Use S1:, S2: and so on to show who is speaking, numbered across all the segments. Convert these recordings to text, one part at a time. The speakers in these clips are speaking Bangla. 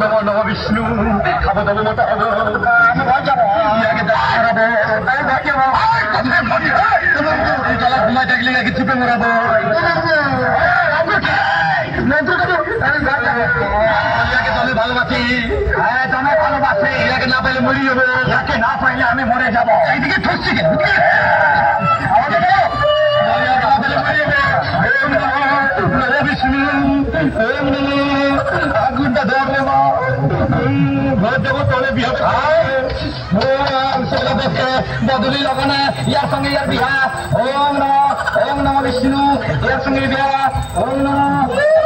S1: নম নম বিষ্ণু খাব দাবো মতো ঘুমায় থাকলে নাকি চুপে মরাবো ভালোবাসি হ্যাঁ তোমার ভালোবাসি না পাইলে মরি যাব ইয়াকে না পাইলে আমি মরে যাব এইদিকে ঠসছি কেন বেছে বদলি লগনে ইয়ার সঙ্গে ইয়ার বিহা ওম নম ওম নম বিষ্ণু ইয়ার সঙ্গে বিহা ওম নম।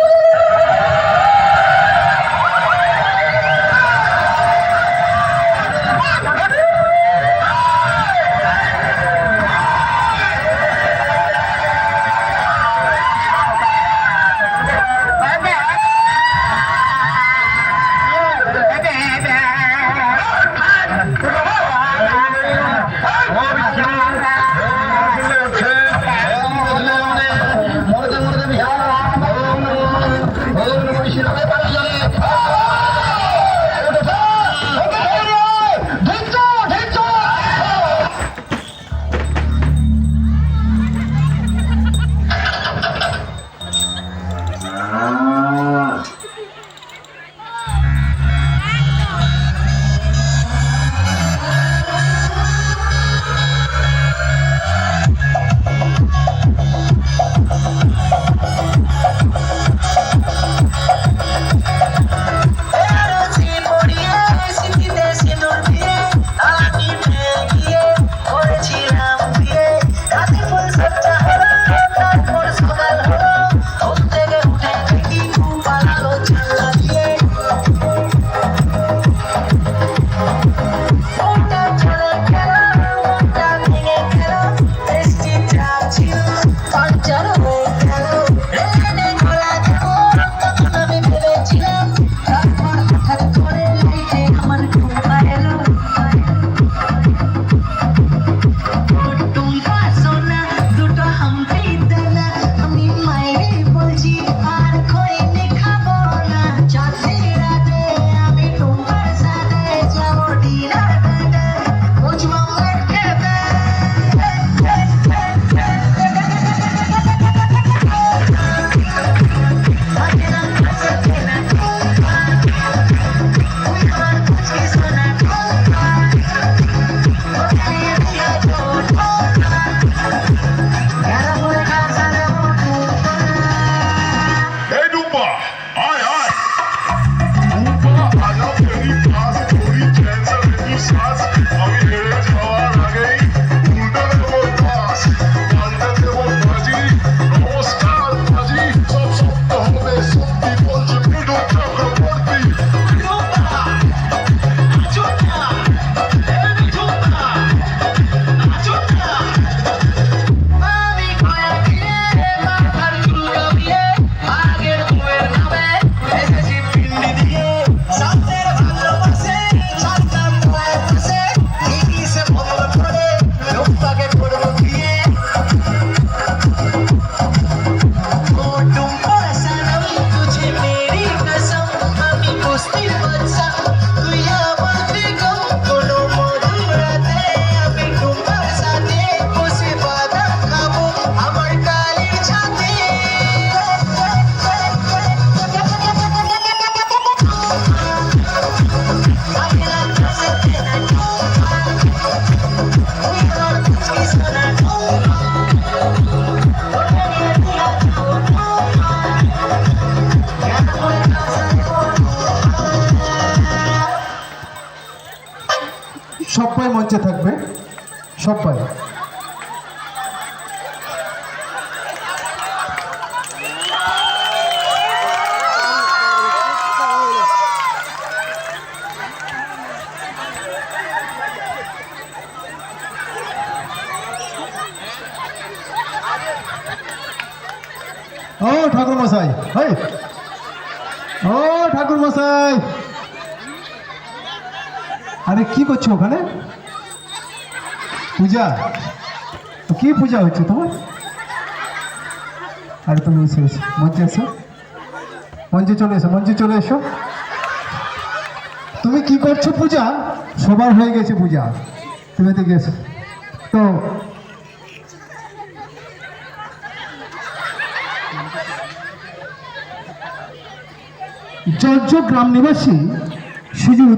S2: মঞ্চে থাকবে। সবাই ও ঠাকুর মশাই হাই ও ঠাকুর মশাই আরে কি করছ ওখানে? পূজা? তো কি পূজা হচ্ছে তোমার? আরে তুমি এসে এসো, মঞ্চে এসো। মঞ্চে চলে এসো, মঞ্চে চলে এসো। তুমি কি করছ পূজা? সবার হয়ে গেছে পূজা। তুমি এদিকে এসো। তো জর্জ গ্রাম নিবাসী সুজিত